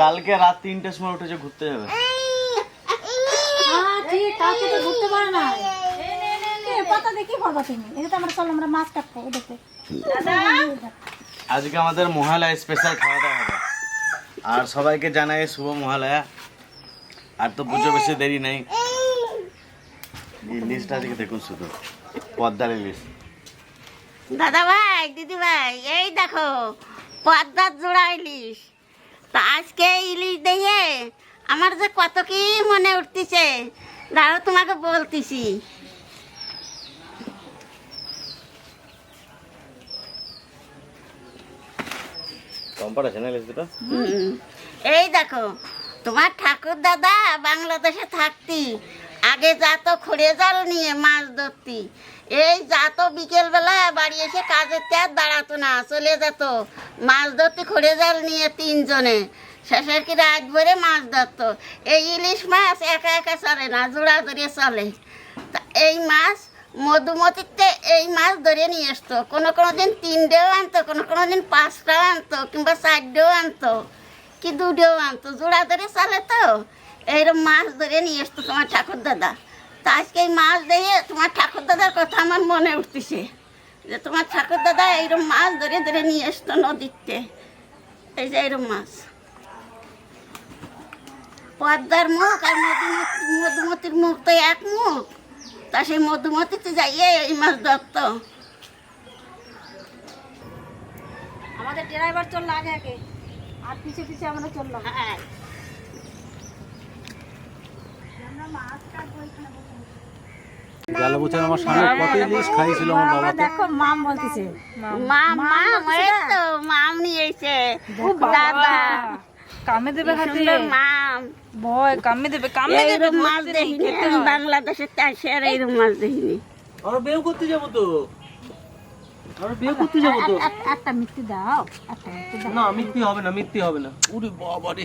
কালকে রাত তিনটের সময় উঠেছে ঘুরতে যাবে। হ্যাঁ ঠিক কালকে তো ঘুরতে পারে না। পাতা দিয়ে কি তুমি এটা তো আমরা চলো আমরা মাছ কাটবো দেখতে। আজকে আমাদের মহালয়া স্পেশাল খাওয়া দাওয়া হবে। আর সবাইকে জানাই শুভ মহালয়া। আর তো পুজো বেশি দেরি নেই। ইলিশটা আজকে দেখুন শুধু পদ্মার ইলিশ দাদা ভাই দিদি ভাই এই দেখো পদ্মার জোড়া ইলিশ তা আজকে ইলিশ দেখে আমার যে কত কি মনে উঠতেছে। দাঁড়াও তোমাকে বলতেছি। এই দেখো তোমার ঠাকুর দাদা বাংলাদেশে থাকতি। আগে যাতো খড়ে জাল নিয়ে মাছ ধরতি। এই যাতো বিকেলবেলা বাড়ি এসে কাজের ত্যাগ দাঁড়াতো না, চলে যেত। মাছ ধরতে খড়ে জাল নিয়ে তিনজনে। শেষের কি রাত ভরে মাছ ধরতো। এই ইলিশ মাছ একা একা চলে না, জোড়া ধরে চলে। এই মাছ মধুমতিতে এই মাছ ধরে নিয়ে আসতো। কোনো কোনো দিন তিনটেও আনতো, কোনো কোনো দিন পাঁচটাও আনতো, কিংবা চারটেও আনতো, কি দুটেও আনতো, জোড়া ধরে চলে তো। এইরকম মাছ ধরে নিয়ে আসতো তোমার ঠাকুর দাদা। তা আজকে এই মাছ দিয়ে তোমার ঠাকুর দাদার কথা আমার মনে উঠতেছে যে তোমার ঠাকুর দাদা এইরকম মাছ ধরে ধরে নিয়ে আসতো নদীতে। এই যে এইরকম মাছ। পদ্মার মুখ আর মধুমতি মধুমতির মুখ তো এক মুখ। তা সেই মধুমতিতে যাইয়ে এই মাছ ধরতো। আমাদের ড্রাইভার চলল আগে আগে। আর পিছে পিছে আমরা চললাম। হ্যাঁ। গেল বছর আমার সামনে কত ইলিশ খাইছিল আমার বাবা বাবা দেখো মাম বলতেছে। মাম। মাম এই তো মাম নিয়েছে দাদা। কামে দেবে হাতে। মাম। ভয় কামে দেবে কামে দেবে এইরকম মাছ দেখিনি চাষে আর এইরকম মাছ দেখিনি। আমরা বিয়ে করতে যাব তো। আমরা বিয়ে করতে যাব তো। একটা মিষ্টি দাও একটা মিষ্টি দাও। না মিথ্যে হবে না মিথ্যে হবে না। উরে বাবা রে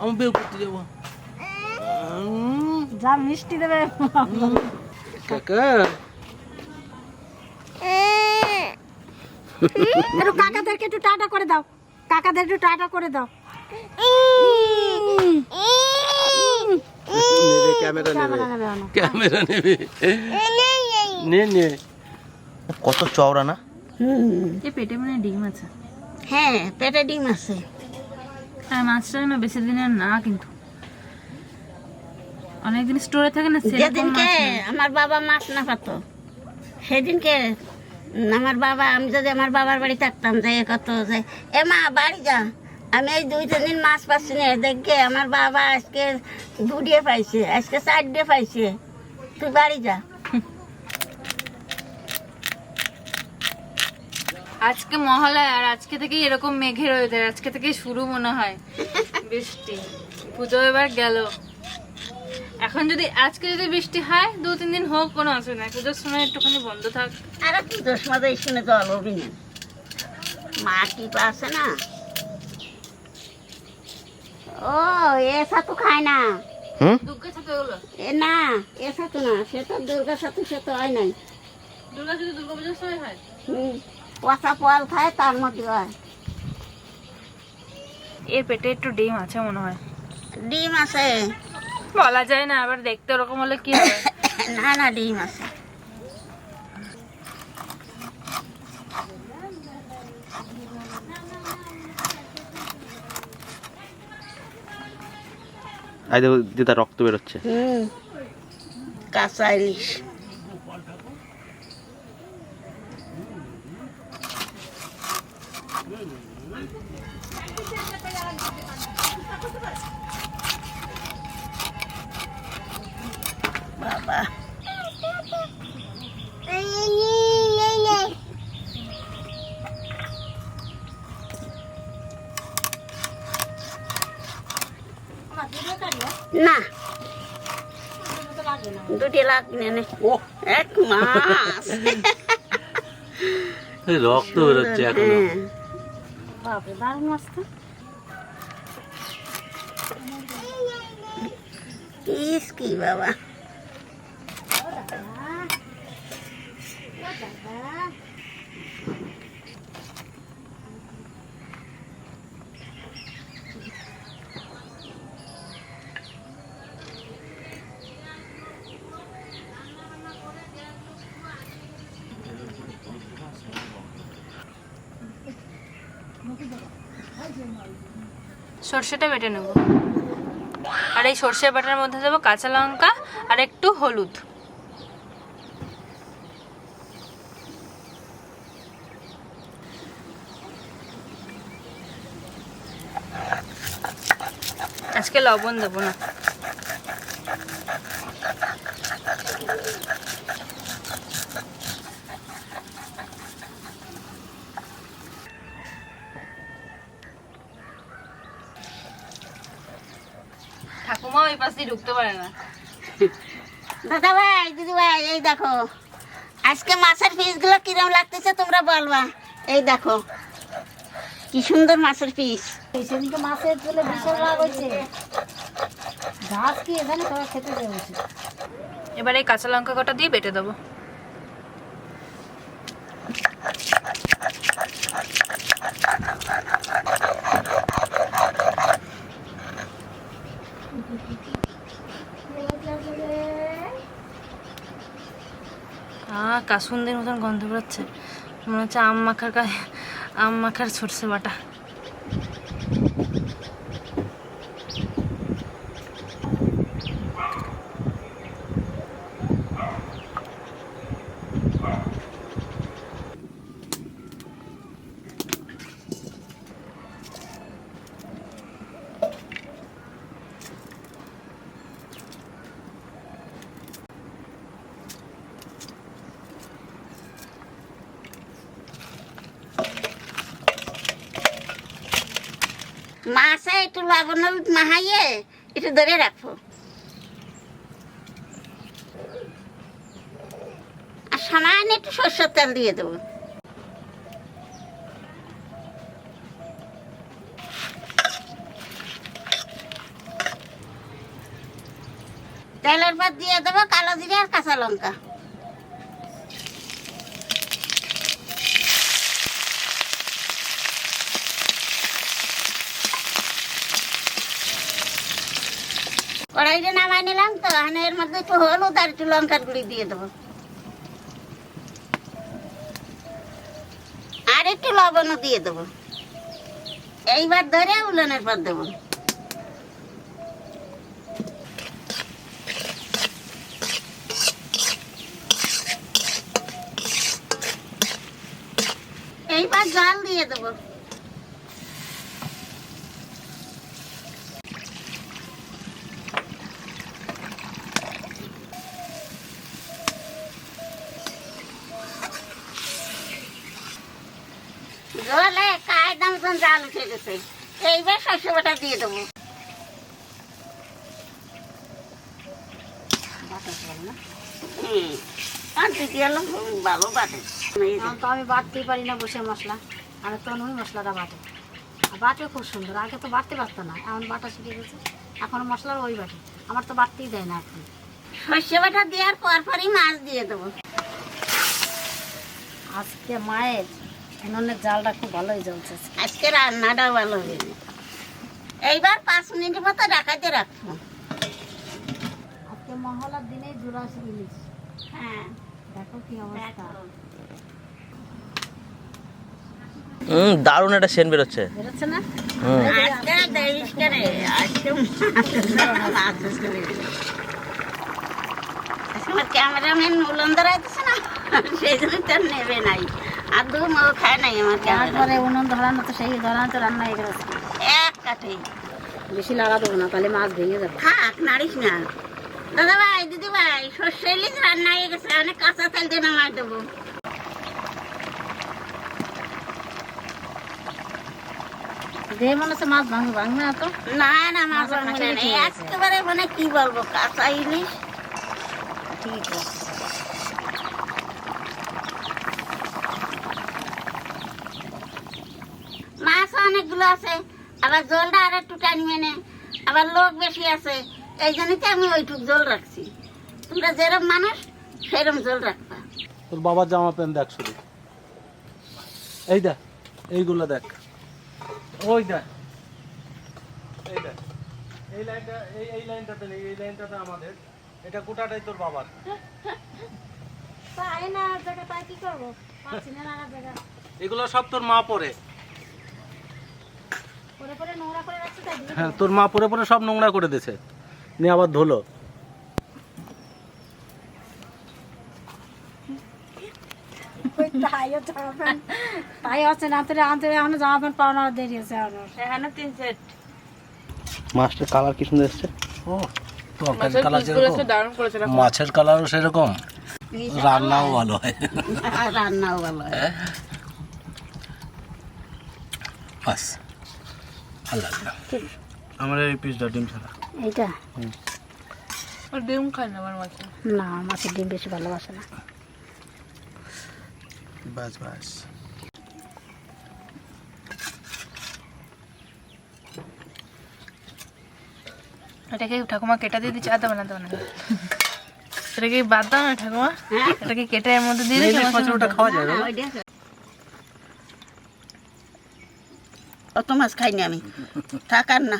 আমি বিয়ে করতে যাব। যা মিষ্টি দেবে। কাকা। একটু কাকাদেরকে একটু টাটা করে দাও। কাকাদের একটু টাটা করে দাও। ক্যামেরা নেবে। ক্যামেরা নেবে না ক্যামেরা নেবে। নে নে। কত চওড়া না? এ পেটে মানে ডিম আছে। হ্যাঁ পেটে ডিম আছে। আর মাছটা যেন বেশি দিনের না কিন্তু। অনেকদিন স্টোরে থাকে না যেদিনকে আমার বাবা মাছ না পাতো সেদিনকে আমার বাবা আমি যদি আমার বাবার বাড়ি থাকতাম যে কত যে এ মা বাড়ি যা। আমি এই দুই তিন দিন মাছ পাচ্ছি না দেখে আমার বাবা আজকে দুডিয়ে পাইছে আজকে চারটে পাইছে। তুই বাড়ি যা। আজকে মহালয়া আর আজকে থেকে এরকম মেঘের ওয়েদার আজকে থেকে শুরু মনে হয়। বৃষ্টি পুজো এবার গেল। এখন যদি আজকে যদি বৃষ্টি হয় দু তিন দিন হোক কোনো অসুবিধা নাই। পুজোর সময় একটুখানি বন্ধ থাক। আর কি দোষ মাঝে শুনে জল হবি না মা কি আছে না। ও এ খায় না। দুর্গা ছাতু এগুলো? এ না এ ছাতু না সে তো দুর্গা ছাতু সে তো হয় নাই। দুর্গা শুধু দুর্গা পুজোর সময় হয়? হুম, পচা পোয়াল খায় তার মধ্যে হয়। এর পেটে একটু ডিম আছে মনে হয়। ডিম আছে। বলা যায় না আবার দেখতে ওরকম হলে কি হবে? না না ডিম আছে। আই দেখো দিদা রক্ত বেরোচ্ছে। হুম। কাঁচা ইলিশ। বাবা। না। দুটি লাগবে না। এক মাস। রক্ত বেরোচ্ছে এখনও। হ্যাঁ। বাপরে তো কি বাবা। সর্ষেটা বেটে নেব। আর এই সর্ষে বাটার মধ্যে দেবো কাঁচা লঙ্কা আর একটু হলুদ। আজকে লবণ দেবো না। ঠাকুমা ঢুকতে পারে না। দাদা ভাই, দিদি ভাই, এই দেখো। আজকে মাছের পিসগুলো কিরম লাগতেছে তোমরা বলবা। এই দেখো কি সুন্দর মাছের পিস। সেদিনকে মাছের তুলে বিশাল লাভ হয়েছে। ঘাস কি এখানে সবাই খেতে দেবছে এবার এই কাঁচা লঙ্কা কটা দিয়ে বেটে দেবো। কাসুন্দের মতন গন্ধ বেরোচ্ছে। মনে হচ্ছে আম মাখার গায়ে। আম মাখার সরষে বাটা মাছে একটু লবণ হলুদ মাহাইয়ে একটু ধরে রাখো আর সামান্য একটু সর্ষের তেল দিয়ে দেবো। তেলের পর দিয়ে দেবো কালো জিরে আর কাঁচা লঙ্কা। কড়াইটা নামাই নিলাম তো এর মধ্যে একটু হলুদ আর একটু লঙ্কার গুঁড়ি দিয়ে দেবো। আর একটু লবণও দিয়ে দেবো। এইবার ধরে উলনের পর দেবো। এইবার জল দিয়ে দেবো জলে উঠে গেছে। এইবার দিয়ে দেবো। ভালো বাটে। তো আমি বাটতেই পারি না বসে মশলা। আমি মশলাটা বাটে। বাটে খুব সুন্দর। আগে তো বাটতে পারতো না। এখন বাটা শিখে গেছে। এখন মশলার ওই বাটে। আমার তো বাটতেই দেয় না এখন। শস্য বাটা দেওয়ার পর পরই মাছ দিয়ে দেবো। আজকে মায়ের উনুনের জালটা খুব ভালোই জ্বলছে আজকে। রান্নাটা ভালো হয়েছে এইবার পাঁচ মিনিটের মতো ডাকাতে রাখব। আজকে মহলার দিনে জুরাসি ইলিশ। হ্যাঁ। দেখো কি অবস্থা। হুম দারুণ একটা সেন বেরোচ্ছে। বেরোচ্ছে না? আজকে দেরিস করে ক্যামেরাম্যান উলন্দর আছে না সেই জন্য তো আর নেবে নাই। আর দু মো খায় নাই আমার একবারে উনুন ধরানো তো সেই ধরানো তো রান্না হয়ে গেছে এক কাঠে। বেশি লাগা দেবো না তাহলে মাছ ভেঙে যাবে। থাক নাড়িস না। দাদা ভাই দিদি ভাই সর্ষে ইলিশ রান্না হয়ে গেছে অনেক কাঁচা তেল দিয়ে নামাই দেবো। দেহে মনে হচ্ছে মাছ ভাঙবে ভাঙবে না তো। না না মাছ ভাঙবে না। একেবারে মানে কি বলব কাঁচা ইলিশ। ঠিক আছে মাছ অনেকগুলো আছে আবার জলটা আর একটু টানিয়ে নে আবার লোক বেশি আছে এই জন্যই তো আমি ওইটুক জল রাখছি। তোমরা যেরম মানুষ সেরম জল রাখবা। তোর বাবার জামা প্যান্ট দেখ শুধু। এই দেখ এইগুলো দেখ। ওই দেখ। এই দেখ। এই লাইনটা এই এই লাইনটাতে নেই এই লাইনটাতে আমাদের। এটা কোটাটাই তোর বাবার। তাই না জায়গা তাই কি করব? পাচ্ছি না জায়গা। এগুলো সব তোর মা পরে করে করে নোংরা করে রাখছে তাই দিয়ে হ্যাঁ তোর মা পরে পরে সব নোংরা করে দিয়েছে। নিয়ে আবার ধুলো। তাই জামা প্যান্ট তাই না তো আনতে এখনও জামা প্যান্ট পাওয়া দেরি আছে এখনও এখানে তিন সেট মাছটার কালার কি সুন্দর এসছে? ও তরকারির কালার যেরকম। মাছের কালারও সেরকম। রান্নাও ভালো হয়। রান্নাও ভালো হয়। বাস। ভালো লাগল আমার এই পিসটা ডিম ছাড়া। এইটা? আর ডিম খায় না আমার মাছে না মাছের ডিম বেশি ভালোবাসে না। বাস বাস। এটাকে ঠাকুমা কেটে দিয়ে দিচ্ছে আদা বানাতে বানাতে। এটাকে বাদ দাও না ঠাকুমা? এটাকে কেটে এর মধ্যে দিয়ে দিচ্ছে ইলিশ মাছের ওটা খাওয়া যায় না ওই দেখো। অত মাছ খাইনি আমি। থাকার না।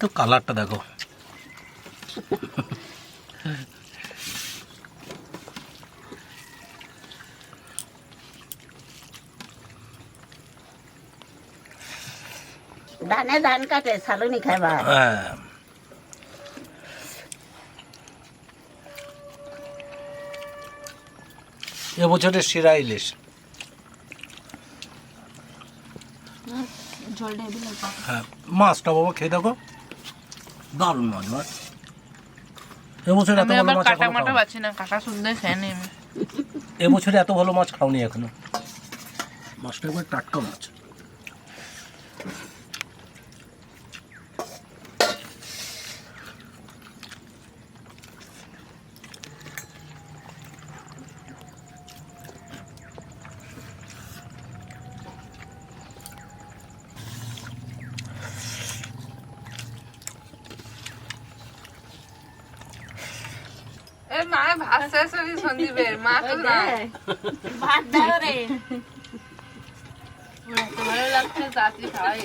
তো কালারটা দেখো। ধানে ধান কাটে সালুনি খাইবা। হ্যাঁ। এবছরের সেরা ইলিশ। হ্যাঁ মাছটা বাবা খেয়ে দেখো। দারুণ মাছ মাছ এবছর এত ভালো মাছ কাটা মাটা পাচ্ছি না কাটা শুদ্ধ খেয়ে নিই এবছরে এত ভালো মাছ খাওনি এখনও। মাছটা একবার টাটকা মাছ এ হয়ে সন্দীপের মা তো না ভাত দাও রে এত লাগছে তাড়াতাড়ি খাওয়াই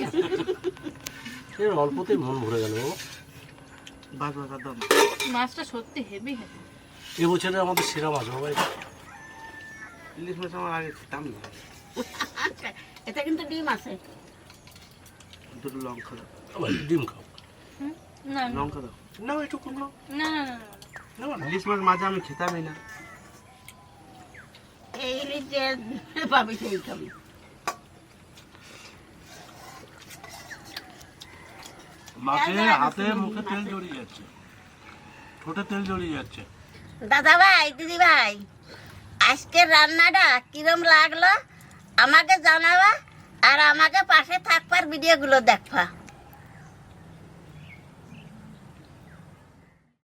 এর অল্পতেই মন ভরে গেল বাস বাস একদম মাছটা সত্যি হেভি হেভি এবছরে আমাদের সেরা মাছ বাবা ইলিশ মাছ আমার আগে খেতাম না এটা কিন্তু ডিম আছে দুটো লঙ্কা দাও আবার ডিম খাও না লঙ্কা দাও না একটু কম না না না। ইলিশ মাছ মাঝে আমি খেতামই না। এই ইলিশ যে পাবি সেই খাবি। মাছে হাতে মুখে তেল জড়িয়ে যাচ্ছে। ঠোঁটে তেল জড়িয়ে যাচ্ছে। দাদা ভাই দিদি ভাই আজকের রান্নাটা কিরম লাগল? আমাকে জানাবা আর আমাকে পাশে থাকবার ভিডিওগুলো দেখবা।